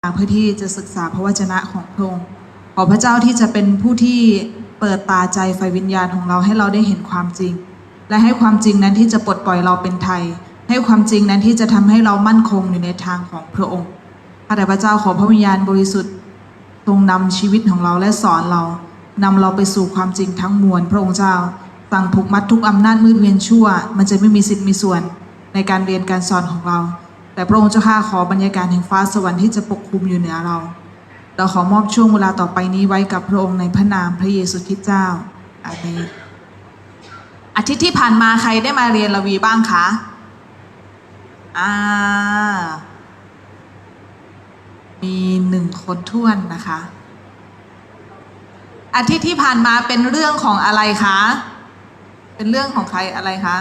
เพื่อที่จะศึกษาพระวจนะของพระองค์ขอพระเจ้าที่จะเป็นผู้ที่เปิดตาใจไฟวิญญาณของเราให้เราได้เห็นความจริง และให้ความจริงนั้นที่จะปลดปล่อยเราเป็นไทย ให้ความจริงนั้นที่จะทำให้เรามั่นคงอยู่ในทางของพระองค์ข้าแต่พระเจ้าขอพระวิญญาณบริสุทธิ์ทรงนำชีวิตของเราและสอนเรานำเราไปสู่ความจริงทั้งมวลพระองค์เจ้าสั่งผูกมัดทุกอำนาจมืดเวียนชั่ว มันจะไม่มีสิทธิ์มีส่วนในการเรียนการสอนของเรา แต่พระองค์เจ้าข้าขอบรรยากาศแห่งฟ้าสวรรค์ที่จะปกคลุมอยู่เหนือเรา เราขอมอบช่วงเวลาต่อไปนี้ไว้กับพระองค์ในพระนามพระเยซูคริสต์เจ้าอาเมนอาทิตย์ที่ผ่านมาใครได้มาเรียนระวีบ้างคะอ่ามีหนึ่งคนท้วนนะคะ อาทิตย์ที่ผ่านมาเป็นเรื่องของอะไรคะ เป็นเรื่องของใครอะไรคะ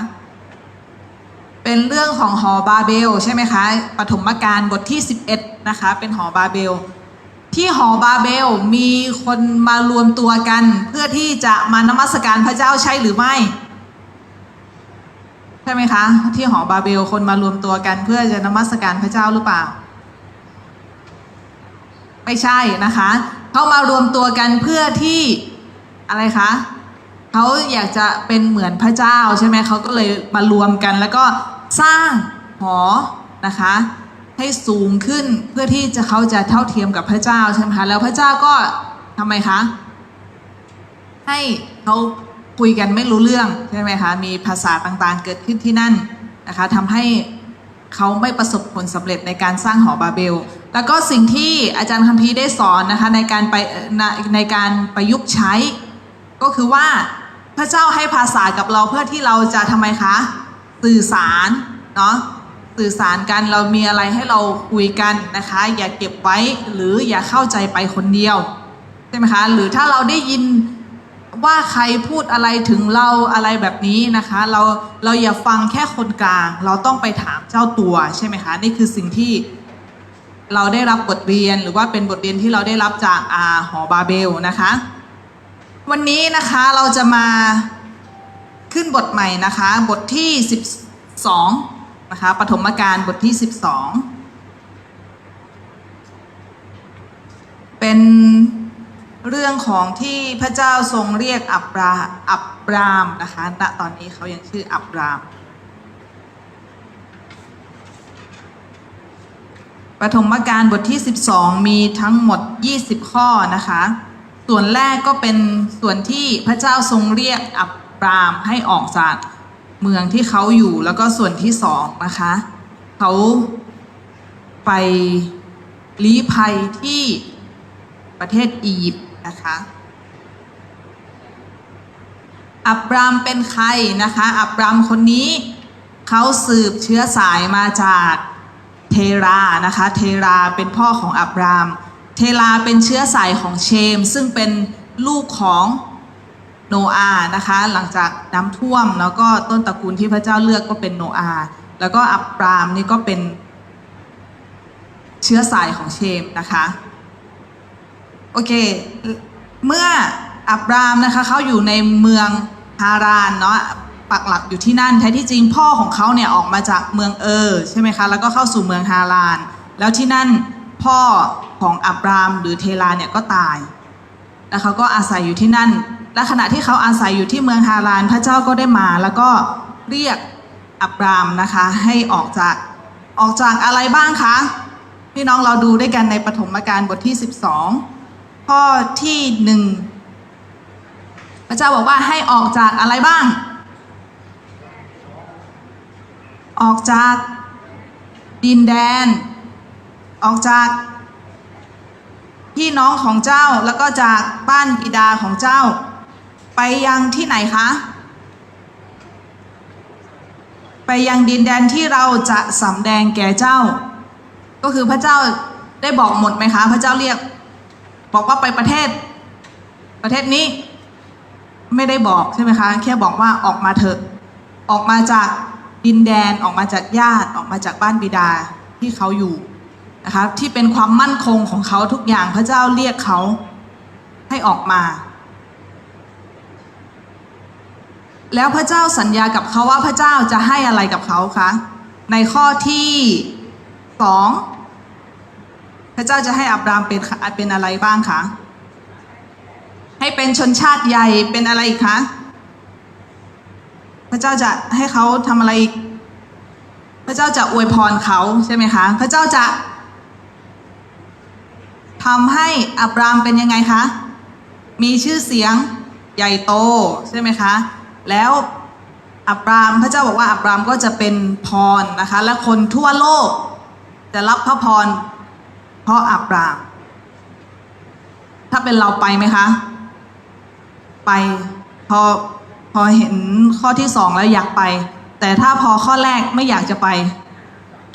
เป็นเรื่องของหอบาเบลใช่ไหมคะปฐมกาลบทที่ 11 นะคะ เป็นหอบาเบล ที่หอบาเบลมีคนมารวมตัวกัน เพื่อที่จะมานมัสการพระเจ้าใช่หรือไม่ใช่ไหมคะ ที่หอบาเบลคนมารวมตัวกัน เพื่อจะนมัสการพระเจ้าหรือเปล่า ไม่ใช่นะคะเขามารวมตัวกันเพื่อที่อะไรคะเขาอยากจะเป็นเหมือนพระเจ้าใช่ไหมเขาก็เลยมารวมกัน แล้วก็ สร้างหอนะคะให้สูงขึ้นเพื่อที่จะเขาจะเท่าเทียมกับพระเจ้าใช่ไหมคะแล้วพระเจ้าก็ทำไมคะให้เขาคุยกันไม่รู้เรื่องใช่ไหมคะมีภาษาต่างๆเกิดขึ้นที่นั่นนะคะทำให้เขาไม่ประสบผลสำเร็จในการสร้างหอบาเบล แล้วก็สิ่งที่อาจารย์คัมภีร์ได้สอนนะคะในการไปในในการประยุกต์ใช้ ก็คือว่าพระเจ้าให้ภาษากับเราเพื่อที่เราจะทำไมคะ สื่อสารเนาะสื่อสารกันเรามีอะไรให้เราคุยกันนะคะ อย่าเก็บไว้หรืออย่าเข้าใจไปคนเดียวใช่ไหมคะหรือถ้าเราได้ยินว่าใครพูดอะไรถึงเราอะไรแบบนี้นะคะ เราเราอย่าฟังแค่คนกลาง เราต้องไปถามเจ้าตัวใช่ไหมคะนี่คือสิ่งที่เราได้รับบทเรียนหรือว่าเป็นบทเรียนที่เราได้รับจากอาหอบาเบลนะคะ วันนี้นะคะเราจะมา ขึ้นบทใหม่นะคะ บทที่ 12 นะคะปฐมกาลบทที่ 12 เป็นเรื่องของที่พระเจ้าทรงเรียกอับราอับรามนะคะณตอนนี้เขายังชื่ออับรามปฐมกาลบทที่ 12 มีทั้งหมด 20 ข้อนะคะ ส่วนแรกก็เป็นส่วนที่พระเจ้าทรงเรียกอับ ปรามให้ออกจากเมืองที่เขาอยู่แล้วก็ส่วนที่สองนะคะเขาไปลี้ภัยที่ประเทศอียิปต์นะคะอับรามเป็นใครนะคะ อับรามคนนี้เขาสืบเชื้อสายมาจากเทรานะคะ เทราเป็นพ่อของอับราม เทราเป็นเชื้อสายของเชม ซึ่งเป็นลูกของ โนอาห์นะคะ หลังจากน้ำท่วม แล้วก็ต้นตระกูลที่พระเจ้าเลือกก็เป็นโนอาห์แล้วก็อับรามนี่ก็เป็นเชื้อสายของเชมนะคะโอเค เมื่ออับรามนะคะเขาอยู่ในเมืองฮารานเนาะปักหลักอยู่ที่นั่นแท้ที่จริงพ่อของเขาเนี่ยออกมาจากเมืองเออใช่ไหมคะแล้วก็เข้าสู่เมืองฮาราน แล้วที่นั่นพ่อของอับรามหรือเทราเนี่ยก็ตายแล้วเขาก็อาศัยอยู่ที่นั่น และขณะที่เขาอาศัยอยู่ที่เมืองฮาราน พระเจ้าก็ได้มาแล้วก็เรียกอับรามนะคะให้ออกจากออกจากอะไรบ้างคะพี่น้องเราดูด้วยกันในปฐมกาลบทที่ 12 ข้อที่หนึ่งพระเจ้าบอกว่าให้ออกจากอะไรบ้าง ออกจากดินแดน ออกจากพี่น้องของเจ้าแล้วก็จากบ้านบิดาของเจ้า ไปยังที่ไหนคะ ไปยังดินแดนที่เราจะสำแดงแก่เจ้า ก็คือพระเจ้าได้บอกหมดไหมคะ พระเจ้าเรียก บอกว่าไปประเทศ ประเทศนี้ ไม่ได้บอกใช่ไหมคะ แค่บอกว่าออกมาเถอะ ออกมาจากดินแดนออกมาจากญาติออกมาจากบ้านบิดาที่เขาอยู่นะคะที่เป็นความมั่นคงของเขาทุกอย่างพระเจ้าเรียกเขาให้ออกมา แล้วพระเจ้าสัญญากับเขาว่าพระเจ้าจะให้อะไรกับเขาคะในข้อที่สองพระเจ้าจะให้อับรามเป็นเป็นอะไรบ้างคะให้เป็นชนชาติใหญ่เป็นอะไรอีกคะพระเจ้าจะให้เขาทำอะไรอีกพระเจ้าจะอวยพรเขาใช่ไหมคะ พระเจ้าจะทำให้อับรามเป็นยังไงคะมีชื่อเสียงใหญ่โตใช่ไหมคะ แล้วอับรามพระเจ้าบอกว่าอับรามก็จะเป็นพรนะคะ และคนทั่วโลกจะรับพระพร เพราะอับราม ถ้าเป็นเราไปไหมคะ ไปพอพอเห็นข้อที่สองแล้วอยากไป แต่ถ้าพอข้อแรกไม่อยากจะไป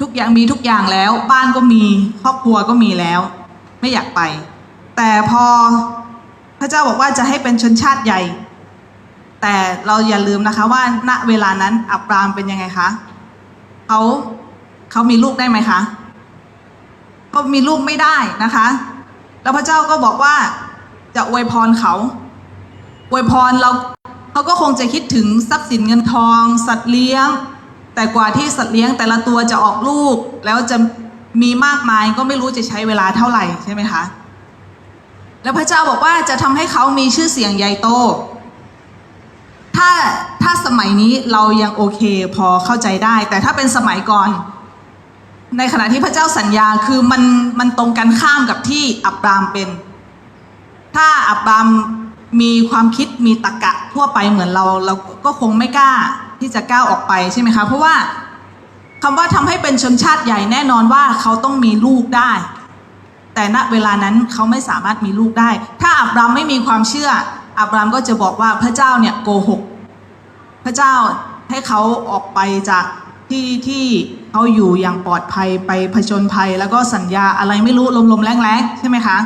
ทุกอย่างมีทุกอย่างแล้ว บ้านก็มีครอบครัวก็มีแล้ว ไม่อยากไป แต่พอพระเจ้าบอกว่าจะให้เป็นชนชาติใหญ่ แต่เราอย่าลืมนะคะว่าณเวลานั้นอับรามเป็นยังไงคะเขาเขามีลูกได้ไหมคะเขามีลูกไม่ได้นะคะ แล้วพระเจ้าก็บอกว่าจะอวยพรเขาอวยพรเราเขาก็คงจะคิดถึงทรัพย์สินเงินทอง สัตว์เลี้ยง แต่กว่าที่สัตว์เลี้ยงแต่ละตัวจะออกลูก แล้วจะมีมากมายก็ไม่รู้จะใช้เวลาเท่าไหร่ใช่ไหมคะ แล้วพระเจ้าบอกว่าจะทำให้เขามีชื่อเสียงใหญ่โต ถ้าถ้าสมัยนี้เรายังโอเคพอเข้าใจได้ แต่ถ้าเป็นสมัยก่อน ในขณะที่พระเจ้าสัญญาคือมันมันตรงกันข้ามกับที่อับรามเป็น ถ้าอับรามมีความคิดมีตรรกะทั่วไปเหมือนเรา เราก็คงไม่กล้าที่จะก้าวออกไปใช่ไหมคะ เพราะว่าคำว่าทำให้เป็นชนชาติใหญ่แน่นอนว่าเขาต้องมีลูกได้ แต่ณเวลานั้นเขาไม่สามารถมีลูกได้ ถ้าอับรามไม่มีความเชื่ออับรามก็จะบอกว่าพระเจ้าเนี่ยโกหก พระเจ้าให้เขาออกไปจากที่ที่เขาอยู่อย่างปลอดภัยไปผจญภัย แล้วก็สัญญาอะไรไม่รู้ลมๆแรงๆใช่ไหมคะ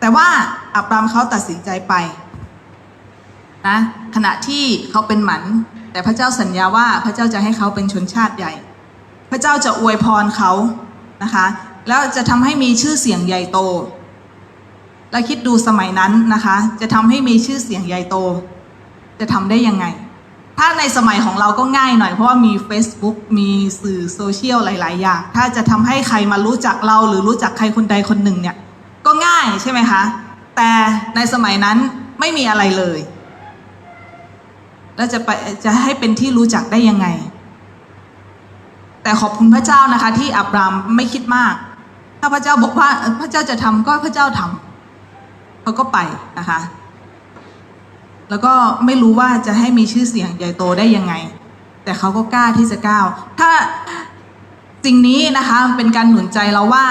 แต่ว่าอับรามเขาตัดสินใจไปนะขณะที่เขาเป็นหมัน แต่พระเจ้าสัญญาว่าพระเจ้าจะให้เขาเป็นชนชาติใหญ่ พระเจ้าจะอวยพรเขานะคะ แล้วจะทำให้มีชื่อเสียงใหญ่โต แล้วคิดดูสมัยนั้นนะคะ จะทำให้มีชื่อเสียงใหญ่โต จะทำได้ยังไง ถ้าในสมัยของเราก็ง่ายหน่อยเพราะว่ามี Facebook มีสื่อโซเชียลหลาย ๆ อย่าง ถ้าจะทำให้ใครมารู้จักเราหรือรู้จักใครคนใดคนหนึ่งเนี่ย ก็ง่ายใช่ไหมคะ แต่ในสมัยนั้นไม่มีอะไรเลย แล้วจะไปจะให้เป็นที่รู้จักได้ยังไง แต่ขอบคุณพระเจ้านะคะ ที่อับรามไม่คิดมาก ถ้าพระเจ้าบอกว่าพระเจ้าจะทำก็พระเจ้าทำเขาก็ไปนะคะ แล้วก็ไม่รู้ว่าจะให้มีชื่อเสียงใหญ่โตได้ยังไง แต่เขาก็กล้าที่จะก้าว ถ้าสิ่งนี้นะคะเป็นการหนุนใจเราว่า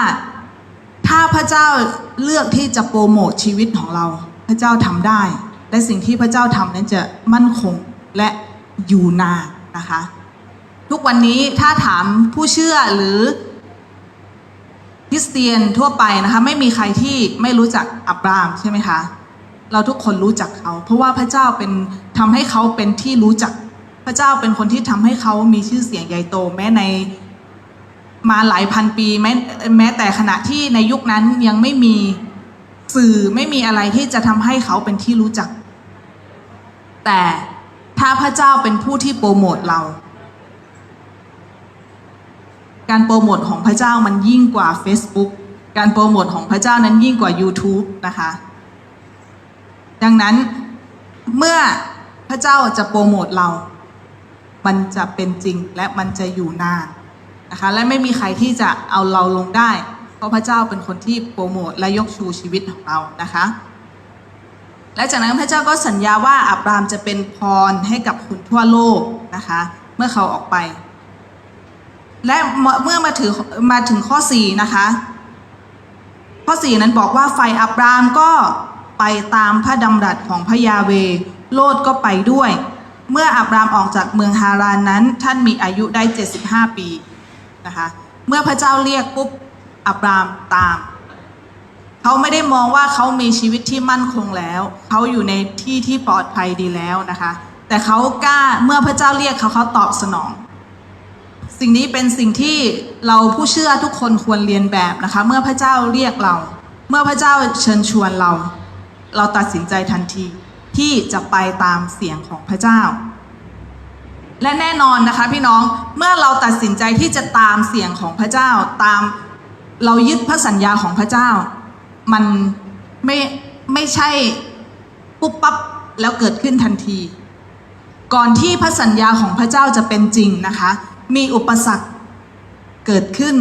ถ้าพระเจ้าเลือกที่จะโปรโมทชีวิตของเรา พระเจ้าทำได้ และสิ่งที่พระเจ้าทำนั้นจะมั่นคงและอยู่นานนะคะ ทุกวันนี้ถ้าถามผู้เชื่อหรือคริสเตียนทั่วไปนะคะ ไม่มีใครที่ไม่รู้จักอับรามใช่ไหมคะ เราทุกคนรู้จักเขา เพราะว่าพระเจ้าเป็นทำให้เขาเป็นที่รู้จัก พระเจ้าเป็นคนที่ทำให้เขามีชื่อเสียงใหญ่โต แม้ในมาหลายพันปีแม้แม้แต่ขณะที่ในยุคนั้นยังไม่มีสื่อไม่มีอะไรที่จะทำให้เขาเป็นที่รู้จัก แต่ถ้าพระเจ้าเป็นผู้ที่โปรโมทเรา การโปรโมทของพระเจ้ามันยิ่งกว่า Facebook การโปรโมทของพระเจ้านั้นยิ่งกว่า YouTube นะคะ ดังนั้นเมื่อพระเจ้าจะโปรโมทเรา มันจะเป็นจริงและมันจะอยู่นานนะคะ และไม่มีใครที่จะเอาเราลงได้ เพราะพระเจ้าเป็นคนที่โปรโมทและยกชูชีวิตของเรานะคะ และจากนั้นพระเจ้าก็สัญญาว่าอับรามจะเป็นพรให้กับคนทั่วโลกนะคะ เมื่อเขาออกไป และเมื่อมาถึงมาถึงข้อ4นะคะ ข้อ4นั้นบอกว่าไฟอับรามก็ ไปตามพระดำรัสของพระยาเว โลดก็ไปด้วย เมื่ออับรามออกจากเมืองฮารานนั้น ท่านมีอายุได้ 75 ปีนะคะเมื่อพระเจ้าเรียกปุ๊บอับรามตาม เขาไม่ได้มองว่าเขามีชีวิตที่มั่นคงแล้ว เขาอยู่ในที่ที่ปลอดภัยดีแล้วนะคะ แต่เขากล้าเมื่อพระเจ้าเรียกเขาเขาตอบสนอง สิ่งนี้เป็นสิ่งที่เราผู้เชื่อทุกคนควรเรียนแบบนะคะ เมื่อพระเจ้าเรียกเรา เมื่อพระเจ้าเชิญชวนเรา เราตัดสินใจทันทีที่จะไปตามเสียงของพระเจ้า และแน่นอนนะคะพี่น้องเมื่อเราตัดสินใจที่จะตามเสียงของพระเจ้า ตามเรายึดพระสัญญาของพระเจ้า มันไม่ไม่ใช่ปุ๊บปั๊บแล้วเกิดขึ้นทันที ก่อนที่พระสัญญาของพระเจ้าจะเป็นจริงนะคะ มีอุปสรรคเกิดขึ้น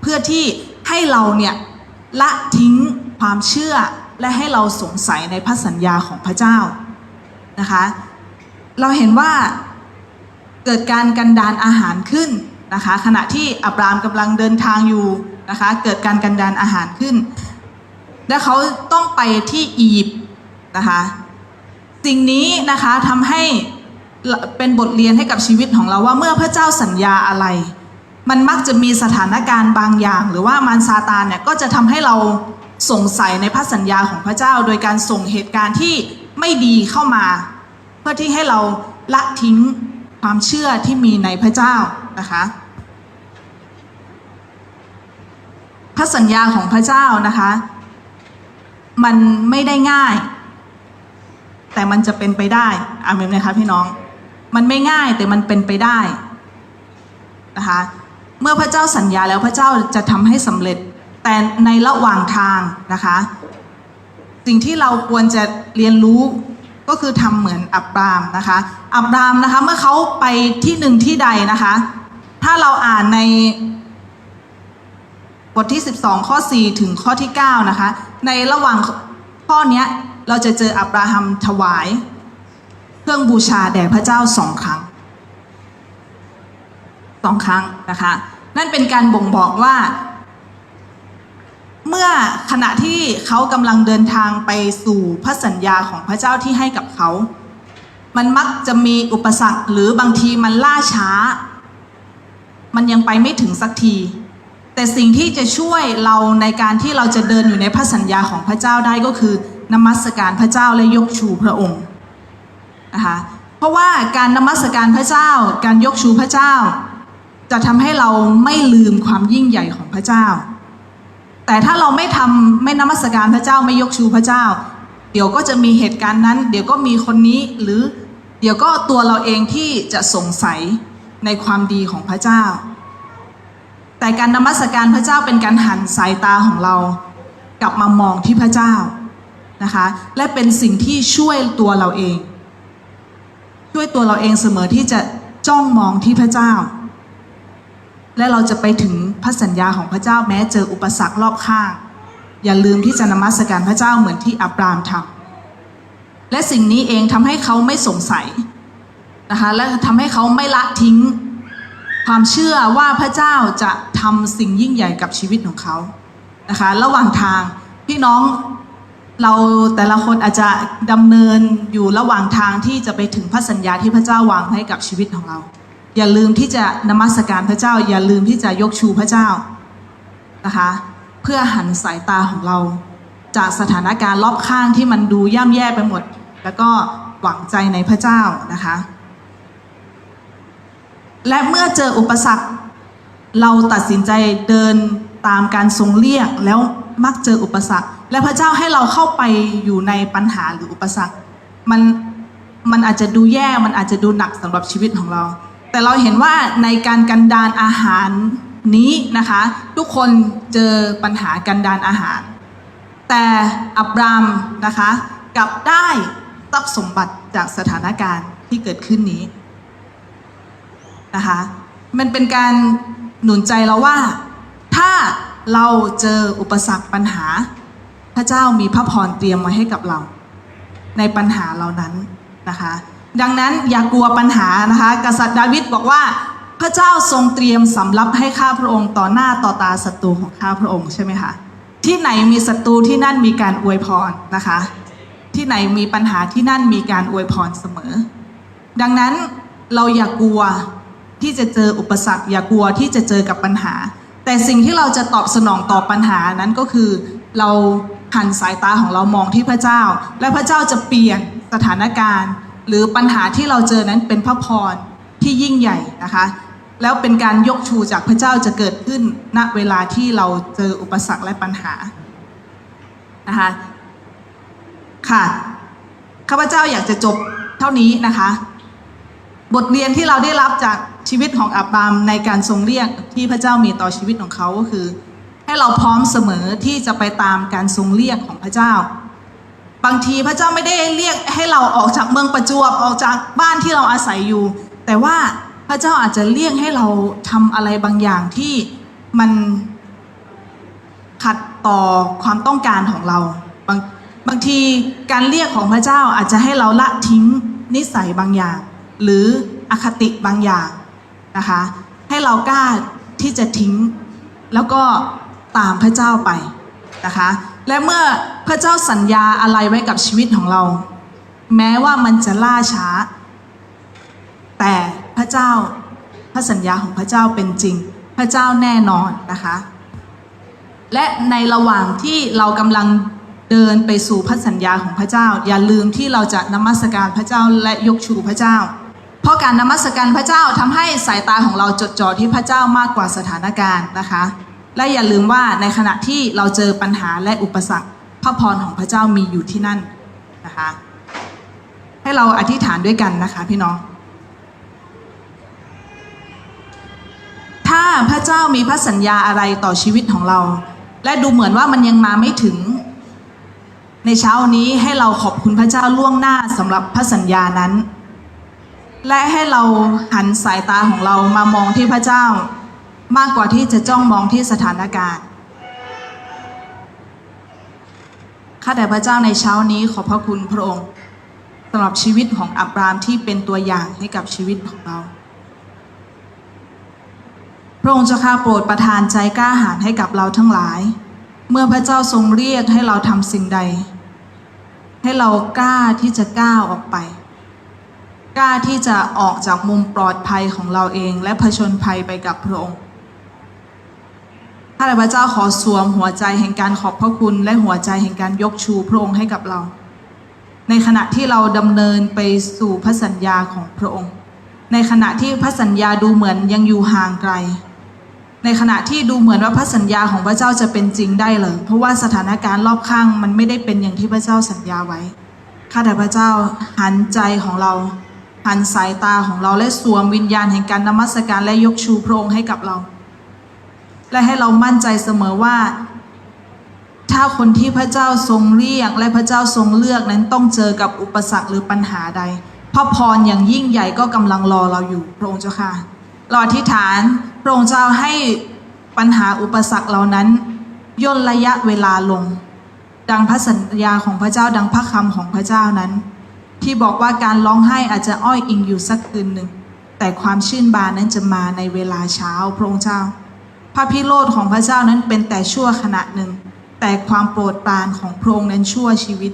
เพื่อที่ให้เราเนี่ยละทิ้งความเชื่อ และให้เราสงสัยในพระสัญญาของพระเจ้านะคะ เราเห็นว่าเกิดการกันดานอาหารขึ้นนะคะ ขณะที่อับรามกำลังเดินทางอยู่นะคะ เกิดการกันดานอาหารขึ้น และเขาต้องไปที่อียิปต์นะคะสิ่งนี้นะคะทำให้เป็นบทเรียนให้กับชีวิตของเราว่าเมื่อพระเจ้าสัญญาอะไร มันมักจะมีสถานการณ์บางอย่าง หรือว่ามารซาตานเนี่ยก็จะทำให้เรา สงสัยในพระสัญญาของพระเจ้า โดยการส่งเหตุการณ์ที่ไม่ดีเข้ามา เพื่อที่ให้เราละทิ้งความเชื่อที่มีในพระเจ้านะคะพระสัญญาของพระเจ้านะคะ มันไม่ได้ง่าย แต่มันจะเป็นไปได้อาเมนไหมคะพี่น้อง มันไม่ง่ายแต่มันเป็นไปได้นะคะ เมื่อพระเจ้าสัญญาแล้วพระเจ้าจะทำให้สำเร็จ แต่ในระหว่างทางนะคะ สิ่งที่เราควรจะเรียนรู้ก็คือทำเหมือนอับรามนะคะ อับรามนะคะ เมื่อเขาไปที่หนึ่งที่ใดนะคะ ถ้าเราอ่านในบทที่ 12 ข้อ 4 ถึงข้อที่ 9 นะคะ ในระหว่างข้อเนี้ยเราจะเจออับราฮัมถวาย เครื่องบูชาแด่พระเจ้าสองครั้งสองครั้งนะคะ นั่นเป็นการบ่งบอกว่า เมื่อขณะที่เขากำลังเดินทางไปสู่พระสัญญาของพระเจ้าที่ให้กับเขา มันมักจะมีอุปสรรคหรือบางทีมันล่าช้า มันยังไปไม่ถึงสักที แต่สิ่งที่จะช่วยเราในการที่เราจะเดินอยู่ในพระสัญญาของพระเจ้าได้ก็คือนมัสการพระเจ้าและยกชูพระองค์นะคะเพราะว่าการนมัสการพระเจ้า การยกชูพระเจ้า จะทำให้เราไม่ลืมความยิ่งใหญ่ของพระเจ้า แต่ถ้าเราไม่ทำไม่นมัสการพระเจ้าไม่ยกชูพระเจ้า เดี๋ยวก็จะมีเหตุการณ์นั้น เดี๋ยวก็มีคนนี้หรือเดี๋ยวก็ตัวเราเองที่จะสงสัยในความดีของพระเจ้า แต่การนมัสการพระเจ้าเป็นการหันสายตาของเรา กลับมามองที่พระเจ้านะคะและเป็นสิ่งที่ช่วยตัวเราเอง ช่วยตัวเราเองเสมอที่จะจ้องมองที่พระเจ้า และเราจะไปถึงพระสัญญาของพระเจ้าแม้เจออุปสรรครอบข้าง อย่าลืมที่จะนมัสการพระเจ้าเหมือนที่อับรามทำและสิ่งนี้เองทำให้เขาไม่สงสัยนะคะและทำให้เขาไม่ละทิ้ง ความเชื่อว่าพระเจ้าจะทำสิ่งยิ่งใหญ่กับชีวิตของเขานะคะระหว่างทางพี่น้องเราแต่ละคนอาจจะดำเนินอยู่ระหว่างทางที่จะไปถึงพระสัญญาที่พระเจ้าวางให้กับชีวิตของเรา อย่าลืมที่จะนมัสการพระเจ้า อย่าลืมที่จะยกชูพระเจ้านะคะ เพื่อหันสายตาของเรา จากสถานการณ์รอบข้างที่มันดูย่ำแย่ไปหมด แล้วก็หวังใจในพระเจ้านะคะ และเมื่อเจออุปสรรค เราตัดสินใจเดินตามการทรงเรียกแล้วมักเจออุปสรรค และพระเจ้าให้เราเข้าไปอยู่ในปัญหาหรืออุปสรรค มันมันอาจจะดูแย่มันอาจจะดูหนักสำหรับชีวิตของเรา แต่เราเห็นว่าในการกันดานอาหารนี้นะคะ ทุกคนเจอปัญหากันดานอาหาร แต่อับรามนะคะกลับได้ทรัพย์สมบัติจากสถานการณ์ที่เกิดขึ้นนี้นะคะมันเป็นการหนุนใจเราว่า ถ้าเราเจออุปสรรคปัญหา พระเจ้ามีพระพรเตรียมไว้ให้กับเรา ในปัญหาเหล่านั้นนะคะ ดังนั้นอย่ากลัวปัญหานะคะ กษัตริย์ดาวิดบอกว่าพระเจ้าทรงเตรียมสำรับให้ข้าพระองค์ต่อหน้าต่อตาศัตรูของข้าพระองค์ใช่ไหมคะที่ไหนมีศัตรูที่นั่นมีการอวยพรนะคะ ที่ไหนมีปัญหาที่นั่นมีการอวยพรเสมอ ดังนั้นเราอย่ากลัวที่จะเจออุปสรรค อย่ากลัวที่จะเจอกับปัญหา แต่สิ่งที่เราจะตอบสนองต่อปัญหานั้นก็คือ เราหันสายตาของเรามองที่พระเจ้า และพระเจ้าจะเปลี่ยนสถานการณ์ หรือปัญหาที่เราเจอนั้นเป็นพระพรที่ยิ่งใหญ่นะคะ แล้วเป็นการยกชูจากพระเจ้าจะเกิดขึ้นณเวลาที่เราเจออุปสรรคและปัญหานะคะค่ะข้าพเจ้าอยากจะจบเท่านี้นะคะ บทเรียนที่เราได้รับจากชีวิตของอับรามในการทรงเรียกที่พระเจ้ามีต่อชีวิตของเขาก็คือ ให้เราพร้อมเสมอที่จะไปตามการทรงเรียกของพระเจ้า บางทีพระเจ้าไม่ได้เรียกให้เราออกจากเมืองประจวบออกจากบ้านที่เราอาศัยอยู่ แต่ว่าพระเจ้าอาจจะเรียกให้เราทำอะไรบางอย่างที่มันขัดต่อความต้องการของเราบางบางทีการเรียกของพระเจ้าอาจจะให้เราละทิ้งนิสัยบางอย่าง หรืออคติบางอย่างนะคะให้เรากล้าที่จะทิ้ง แล้วก็ตามพระเจ้าไป นะคะ และเมื่อพระเจ้าสัญญาอะไรไว้กับชีวิตของเรา แม้ว่ามันจะล่าช้า แต่พระเจ้าพระสัญญาของพระเจ้าเป็นจริง พระเจ้าแน่นอนนะคะ และในระหว่างที่เรากำลังเดินไปสู่พระสัญญาของพระเจ้า อย่าลืมที่เราจะนมัสการพระเจ้าและยกชูพระเจ้า เพราะการนมัสการพระเจ้าทำให้สายตาของเราจดจ่อที่พระเจ้ามากกว่าสถานการณ์นะคะ และอย่าลืมว่าในขณะที่เราเจอปัญหาและอุปสรรคพระพรของพระเจ้ามีอยู่ที่นั่นนะคะ ให้เราอธิษฐานด้วยกันนะคะพี่น้อง ถ้าพระเจ้ามีพระสัญญาอะไรต่อชีวิตของเรา และดูเหมือนว่ามันยังมาไม่ถึง ในเช้านี้ให้เราขอบคุณพระเจ้าล่วงหน้าสำหรับพระสัญญานั้น และให้เราหันสายตาของเรามามองที่พระเจ้า มากกว่าที่จะจ้องมองที่สถานการณ์ข้าแต่พระเจ้าในเช้านี้ขอบพระคุณพระองค์สำหรับชีวิตของอับรามที่เป็นตัวอย่างให้กับชีวิตของเรา พระองค์เจ้าข้าโปรดประทานใจกล้าหาญให้กับเราทั้งหลาย เมื่อพระเจ้าทรงเรียกให้เราทำสิ่งใด ให้เรากล้าที่จะก้าวออกไป กล้าที่จะออกจากมุมปลอดภัยของเราเอง และเผชนภัยไปกับพระองค์ ข้าแต่พระเจ้าขอสวมหัวใจแห่งการขอบพระคุณและหัวใจแห่งการยกชูพระองค์ให้กับเรา ในขณะที่เราดำเนินไปสู่พระสัญญาของพระองค์ ในขณะที่พระสัญญาดูเหมือนยังอยู่ห่างไกล ในขณะที่ดูเหมือนว่าพระสัญญาของพระเจ้าจะเป็นจริงได้เลย เพราะว่าสถานการณ์รอบข้างมันไม่ได้เป็นอย่างที่พระเจ้าสัญญาไว้ข้าแต่พระเจ้าหันใจของเราหันสายตาของเราและสวมวิญญาณแห่งการนมัสการและยกชูพระองค์ให้กับเรา และให้เรามั่นใจเสมอว่า ถ้าคนที่พระเจ้าทรงเรียกและพระเจ้าทรงเลือกนั้นต้องเจอกับอุปสรรคหรือปัญหาใด พระพรอย่างยิ่งใหญ่ก็กำลังรอเราอยู่พระองค์เจ้าค่ะเราอธิษฐานพระองค์เจ้าให้ปัญหาอุปสรรคเหล่านั้น ย่นระยะเวลาลง ดังพระสัญญาของพระเจ้าดังพระคำของพระเจ้านั้น ที่บอกว่าการร้องไห้อาจจะอ้อยอิงอยู่สักคืนหนึ่งแต่ความชื่นบานนั้นจะมาในเวลาเช้าพระองค์เจ้า พระพิโรธของพระเจ้านั้นเป็นแต่ชั่วขณะหนึ่ง แต่ความโปรดปรานของพระองค์นั้นชั่วชีวิต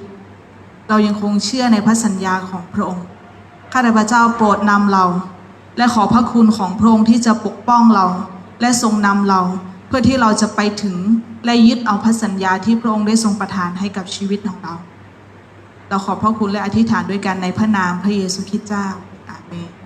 เรายังคงเชื่อในพระสัญญาของพระองค์ข้าแต่พระเจ้าโปรดนำเรา และขอพระคุณของพระองค์ที่จะปกป้องเรา และทรงนำเรา เพื่อที่เราจะไปถึงและยึดเอาพระสัญญาที่พระองค์ได้ทรงประทานให้กับชีวิตของเรา เราขอพระคุณและอธิษฐานด้วยกันในพระนามพระเยซูคริสต์เจ้าอาเมน